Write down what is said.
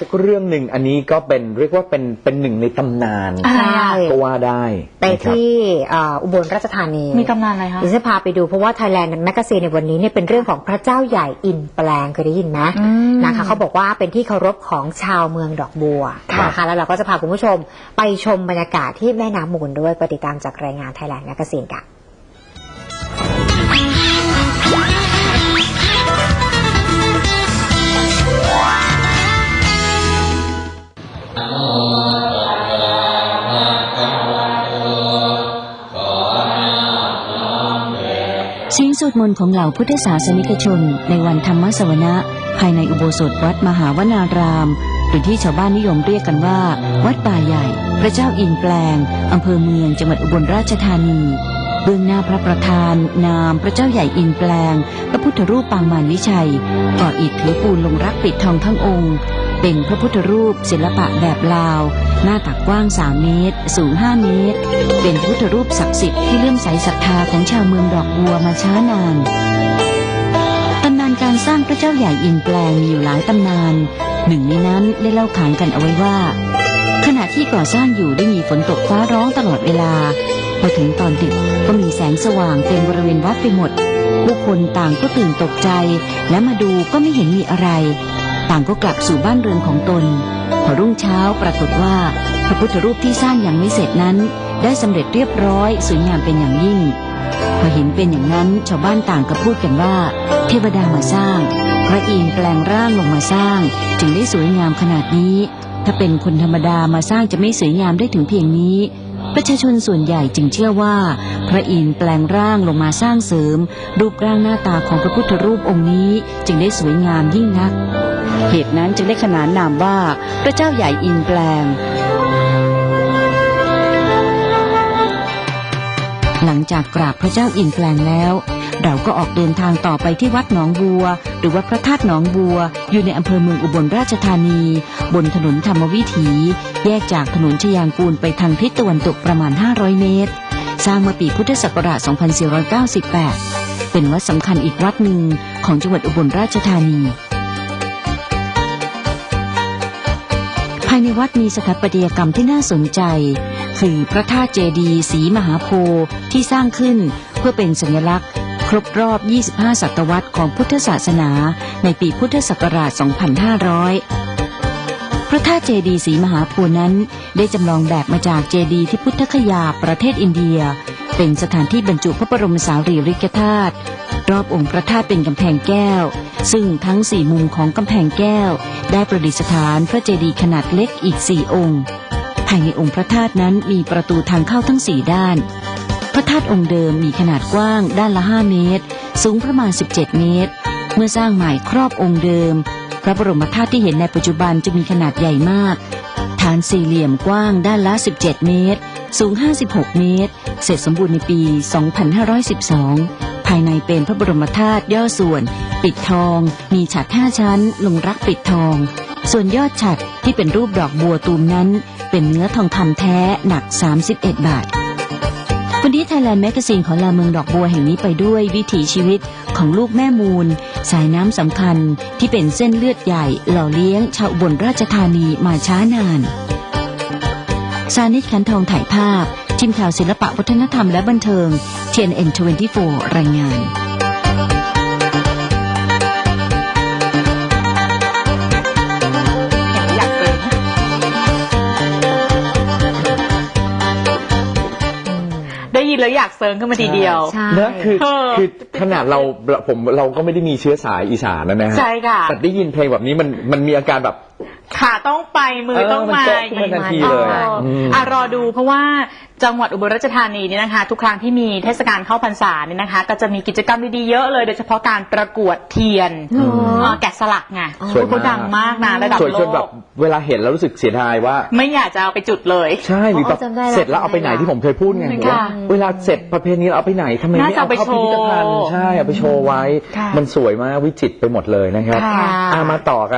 สักเรื่องหนึ่งอันนี้ก็เป็นเรียกว่าเป็นเป็นหนึ่งในตำนานอ่าใช่ก็ว่าได้ไปนะครับ ที่เอ่ออุบลราชธานีมีตำนานอะไรคะ ดิฉันพาไปดูเพราะว่า Thailand Magazine ในวันนี้เนี่ยเป็นเรื่องของพระเจ้าใหญ่อินแปลงเคยได้ยินไหมอืม นะคะเขาบอกว่าเป็นที่เคารพของชาวเมืองดอกบัวครับนะคะแล้วเราก็จะพาคุณผู้ชมไปชมบรรยากาศที่แม่น้ำมูลด้วยไปติดตามจากรายงาน Thailand Magazine ค่ะ เสียงสวดมนต์ของเหล่าพุทธศาสนิกชน ในวันธรรมสวนะ ภายในอุโบสถวัดมหาวนาราม หรือที่ชาวบ้านนิยมเรียกกันว่า วัดป่าใหญ่ พระเจ้าอินแปลงอำเภอเมืองจังหวัดอุบลราชธานี เบื้องหน้าพระประธาน นามพระเจ้าใหญ่อินแปลง พระพุทธรูปปางมารวิชัยก่ออิฐถือปูนลงรักปิดทองทั้งองค์ เป็นพระพุทธรูปศิลปะแบบลาว หน้าตักกว้าง 3 เมตร สูง 5 เมตร เป็นพุทธรูปศักดิ์สิทธิ์ที่เลื่อมใสศรัทธาของชาวเมืองดอกบัวมาช้านานตำนานการสร้างพระเจ้าใหญ่อินแปลงมีอยู่หลายตำนาน หนึ่งในนั้นได้เล่าขานกันเอาไว้ว่า ขณะที่ก่อสร้างอยู่ได้มีฝนตกฟ้าร้องตลอดเวลาพอถึงตอนดึกก็มีแสงสว่างเต็มบริเวณวัดไปหมดผู้คนต่างก็ตื่นตกใจ และมาดูก็ไม่เห็นมีอะไร ต่างก็กลับสู่บ้านเรือนของตน พอรุ่งเช้าปรากฏว่า พระพุทธรูปที่สร้างอยังไม่เสร็จนั้น ได้สำเร็จเรียบร้อยสวยงามเป็นอย่างยิ่ง พอเห็นเป็นอย่างนั้นชาวบ้านต่างก็พูดกันว่า เทวดามาสร้าง พระอินทร์แปลงร่างลงมาสร้าง จึงได้สวยงามขนาดนี้ ถ้าเป็นคนธรรมดามาสร้างจะไม่สวยงามได้ถึงเพียงนี้ ประชาชนส่วนใหญ่จึงเชื่อว่า พระอินทร์แปลงร่างลงมาสร้างเสริม รูปร่างหน้าตาของพระพุทธรูปองค์นี้จึงได้สวยงามยิ่งนัก เหตุนั้นจึงได้ขนานนามว่าพระเจ้าใหญ่อินแปลงหลังจากกราบพระเจ้าอินแปลงแล้ว เราก็ออกเดินทางต่อไปที่วัดหนองบัว หรือวัดพระธาตุหนองบัว อยู่ในอำเภอเมืองอุบลราชธานี บนถนนธรรมวิถี แยกจากถนนชยางกูลไปทางทิศตะวันตกประมาณ 500 เมตร สร้างเมื่อปีพุทธศักราช 2498 เป็นวัดสำคัญอีกวัดหนึ่งของจังหวัดอุบลราชธานีภายในวัดมีสถาปัตยกรรมที่น่าสนใจ คือพระธาตุเจดีย์สีมหาโพธิ์ที่สร้างขึ้นเพื่อเป็นสัญลักษณ์ ครบรอบ 25 ศตวรรษของพุทธศาสนาในปีพุทธศักราช 2500 พระธาตุเจดีย์สีมหาโพธิ์นั้น ได้จำลองแบบมาจากเจดีย์ที่พุทธคยาประเทศอินเดีย เป็นสถานที่บรรจุพระบรมสารีริกธาตุรอบองค์พระธาตุเป็นกำแพงแก้ว ซึ่งทั้งสี่มุมของกำแพงแก้ว ได้ประดิษฐานพระเจดีย์ขนาดเล็กอีกสี่องค์ ภายในองค์พระธาตุนั้นมีประตูทางเข้าทั้งสี่ด้าน ธาตุองค์เดิมมีขนาดกว้างด้านละ 5 เมตร สูงประมาณ 17 เมตร เมื่อสร้างใหม่ครอบองค์เดิม พระบรมธาตุที่เห็นในปัจจุบันจะมีขนาดใหญ่มาก ฐานสี่เหลี่ยมกว้างด้านละ 17 เมตร สูง 56 เมตร เสร็จสมบูรณ์ในปี 2512 ภายในเป็นพระบรมธาตุย่อส่วน ปิดทอง มีฉัด5ชั้น ลงรักปิดทอง ส่วนยอดฉัดที่เป็นรูปดอกบัวตูมนั้น เป็นเนื้อทองคำแท้หนัก 31 บาท วันนี้ไทยแลนด์แมกซีนขอลาเมืองดอกบัวแห่งนี้ไปด้วยวิถีชีวิตของลูกแม่มูล สายน้ำสำคัญที่เป็นเส้นเลือดใหญ่ หล่อเลี้ยง ชาวอุบนราชธานีมาช้านานซานิชขันทองถ่ายภาพทีมข่าวศิลปะวัฒนธรรมและบันเทิง TNN24 รายงาน นแล้วอยากเซิร์งขึ้นมาทีเดียว ใช่เนอะคือเออคือขนาดเราผมเราก็ไม่ได้มีเชื้อสายอีสานนะนะฮะใช่ค่ะ แต่ได้ยินเพลงแบบนี้มันมันมีอาการแบบ ขาต้องไปมือเออต้องมามันโจ๊ะขึ้นมาทันทีเลยอออืมอะรอดูเพราะว่า จังหวัดอุบลราชธานีเนี่ยนะคะ ทุกครั้งที่มีเทศกาลเข้าพรรษาเนี่ยนะคะ ก็จะมีกิจกรรมดีๆเยอะเลยโดยเฉพาะการประกวดเทียนหรออ่าแกะสลักไงสวยมาก เขาดังมากนะระดับสวยโลจนแบบกเวลาเห็นแล้วรู้สึกเสียดายว่า ไม่อยากจะเอาไปจุดเลย ใช่หรือแบบอ๋อจำได้ละเสร็จแล้วเอาไปไหนที่ผมเคยพูดไงค่ะว่าเวลาเสร็จประเพณีเราเอาไปไหนทำไมไม่น่าจะเอาเอาไปเข้าพิพิธภัณฑ์โชว์ใช่เอาไปโชว์ไว้ ค่ะมันสวยมากวิจิตรไปหมดเลยนะครับค่ะ อะมาต่อกัน